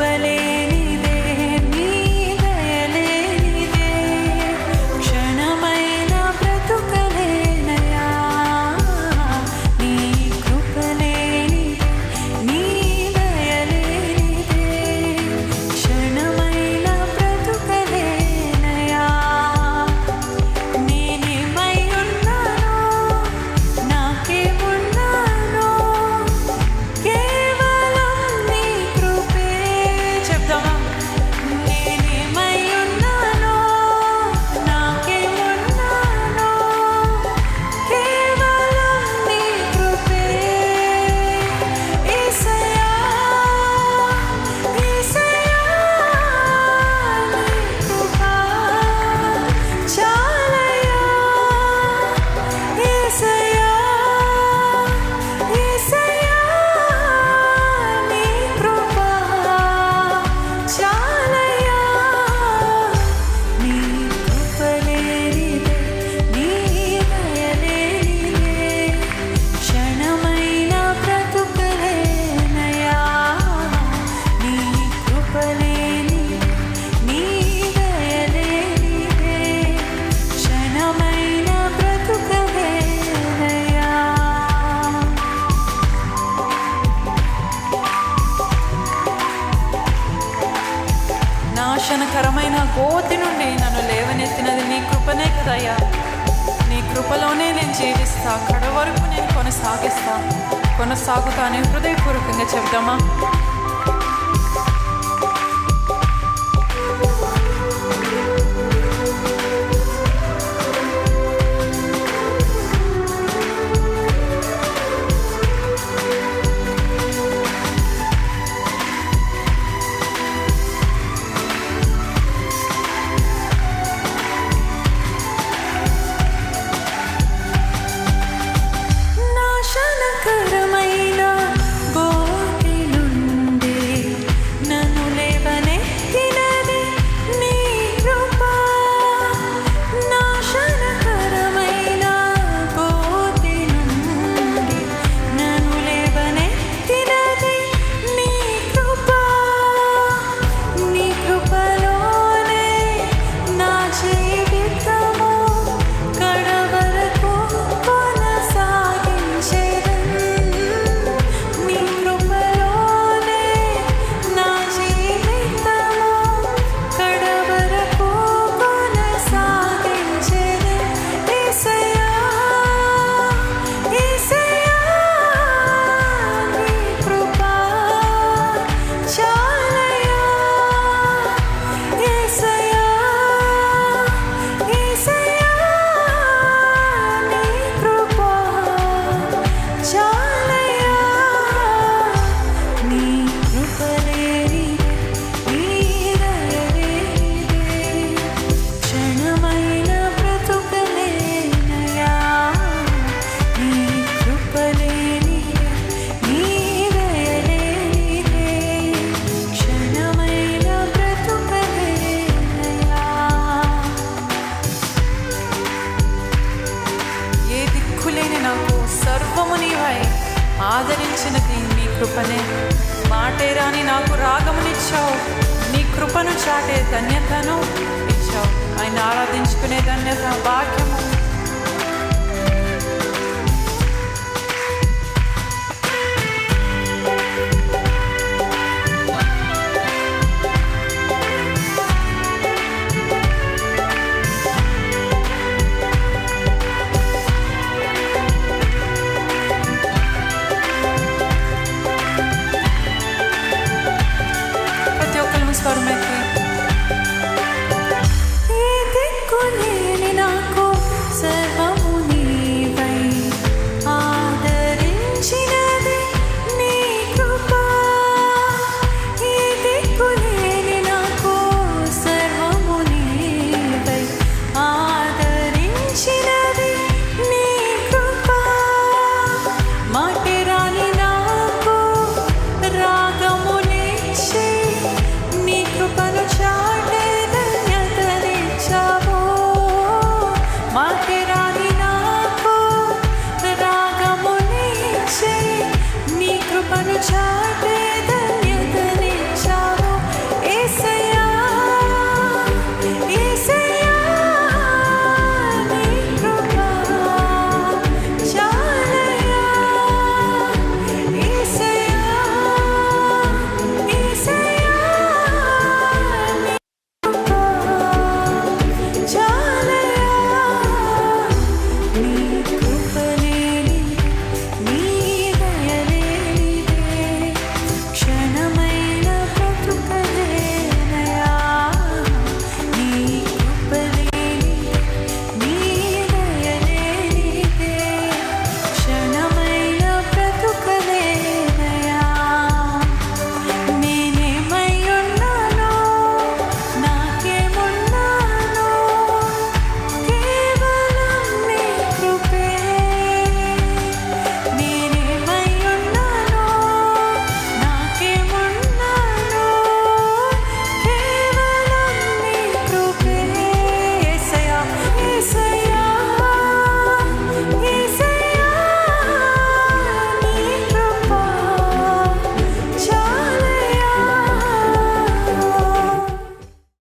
पले గోతి నుండి నన్ను లేవనెత్తినది నీ కృపనే కదయ్యా. నీ కృపలోనే నేను జీవిస్తా. కడ వరకు నేను కొనసాగిస్తా. అని హృదయపూర్వకంగా చెప్దామా నాకు సర్వము నీవై ఆదరించినది నీ కృపనే. మాటేరాని నాకు రాగమునిచ్చావు. నీ కృపను చాటే ధన్యతను ఇచ్చావు. ఆయన ఆరాధించుకునే ధన్యత భాగ్యం अनुचाते